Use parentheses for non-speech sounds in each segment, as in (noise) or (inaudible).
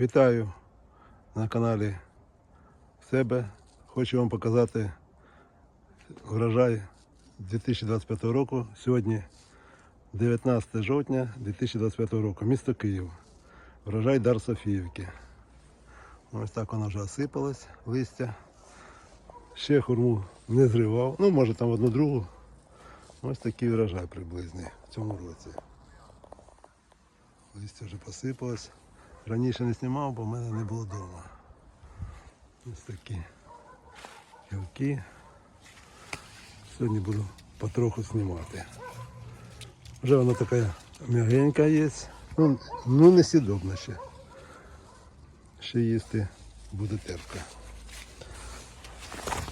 Вітаю на каналі себе. Хочу вам показати врожай 2025 року. Сьогодні 19 жовтня 2025 року. Місто Київ. Врожай Дар Софіївки. Ось так воно вже осипалось, листя. Ще хурму не зривав. Ну, може там одну другу. Ось такий врожай приблизний в цьому році. Листя вже посипалось. Раніше не знімав, бо в мене не було вдома. Ось такі гілки. Сьогодні буду потроху знімати. Вже вона така м'ягенька є. Ну, ну не сідобна ще. Ще їсти буде терпка.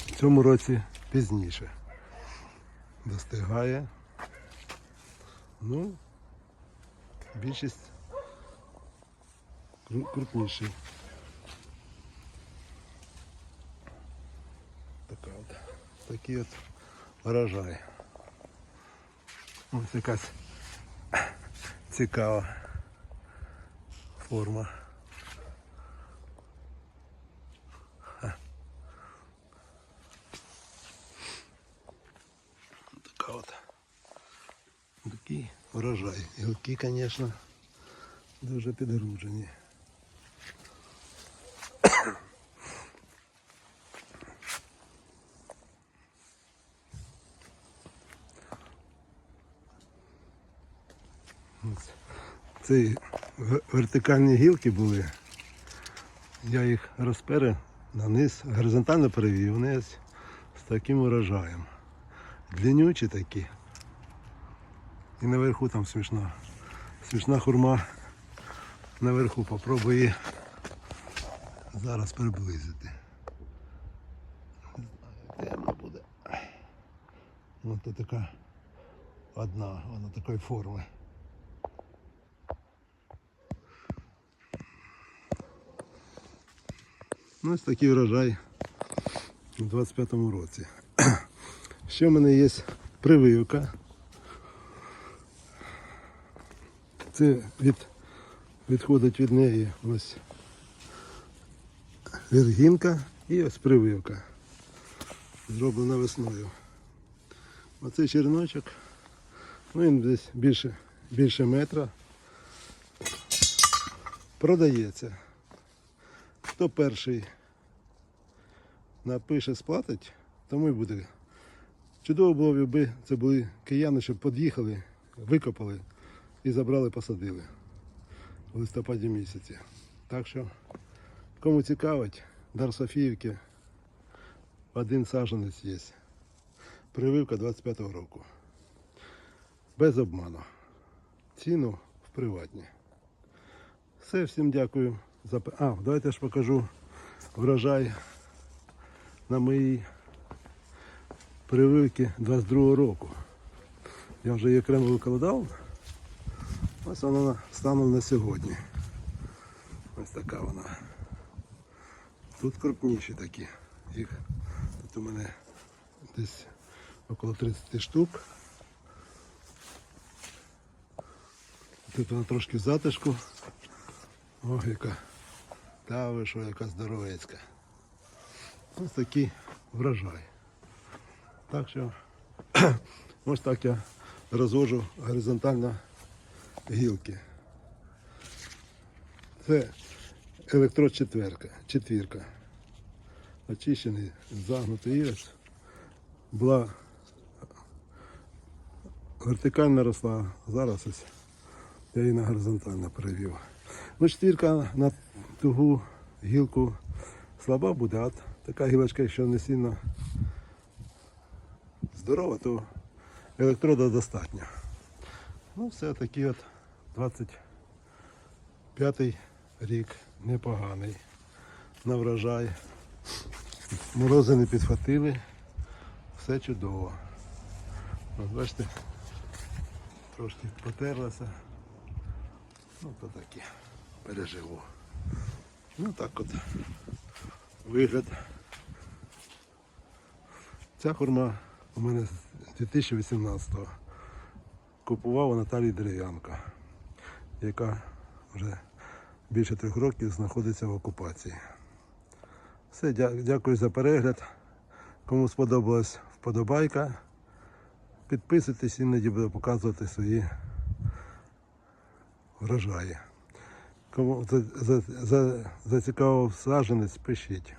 В цьому році пізніше. Достигає. Ну, більшість кру- крупніший. Така от. Такий от врожай. Ось якась цікава форма. Ха. Така от. Такий врожай. Гілки, звісно, дуже підгружені. Це вертикальні гілки були. Я їх розпере на низ, горизонтально перевів вниз з таким урожаєм. Длиннючі такі. І наверху там смішна. Смішна хурма. Наверху попробую зараз приблизити. Не знаю, темно буде. Ось така одна, вона такої форми. Ну, ось такий врожай у 25-му році. (clears throat) Ще в мене є прививка. Це від, відходить від неї ось вергінка і ось прививка. Зроблена весною. Оцей черночок. Ну він десь більше, більше метра. Продається. Хто перший напише, сплатить, тому і буде. Чудово було якби це були кияни, щоб під'їхали, викопали і забрали, посадили в листопаді місяці. Так що, кому цікавить, Дар Софіївки один саджанець є. Прививка 25-го року. Без обману. Ціну в приватні. Все, всім дякую А, давайте я ж покажу врожай на моїй прививці 22 року. Я вже її окремо викладав. Ось вона станом на сьогодні. Ось така вона. Тут крупніші такі. Їх тут у мене десь около 30 штук. Тут вона трошки в затишку. О, яка. Та ви що, яка здоровецька. Ось такий врожай. Так що (clears throat) ось так я розвожу горизонтально гілки. Це електрод четверка, четвірка. Очищений, загнутий ірис. Була вертикально росла, зараз ось я її на горизонтально перевів. Ну, четвірка на тугу гілку слаба буде, а така гілочка, якщо не сильно здорова, то електрода достатньо. Ну, все такий от 25-й рік непоганий. На врожай. Морози не підхватили. Все чудово. От бачите, трошки потерлася. Ну то таке. Переживу. Ну так от вигляд. Ця хурма у мене з 2018-го. Купував у Наталії Дерев'янка, яка вже більше трьох років знаходиться в окупації. Все, дякую за перегляд. Кому сподобалась вподобайка, підписуйтесь, іноді буду показувати свої врожаї. Кому за, за, за, зацікавив саджанець, пишіть.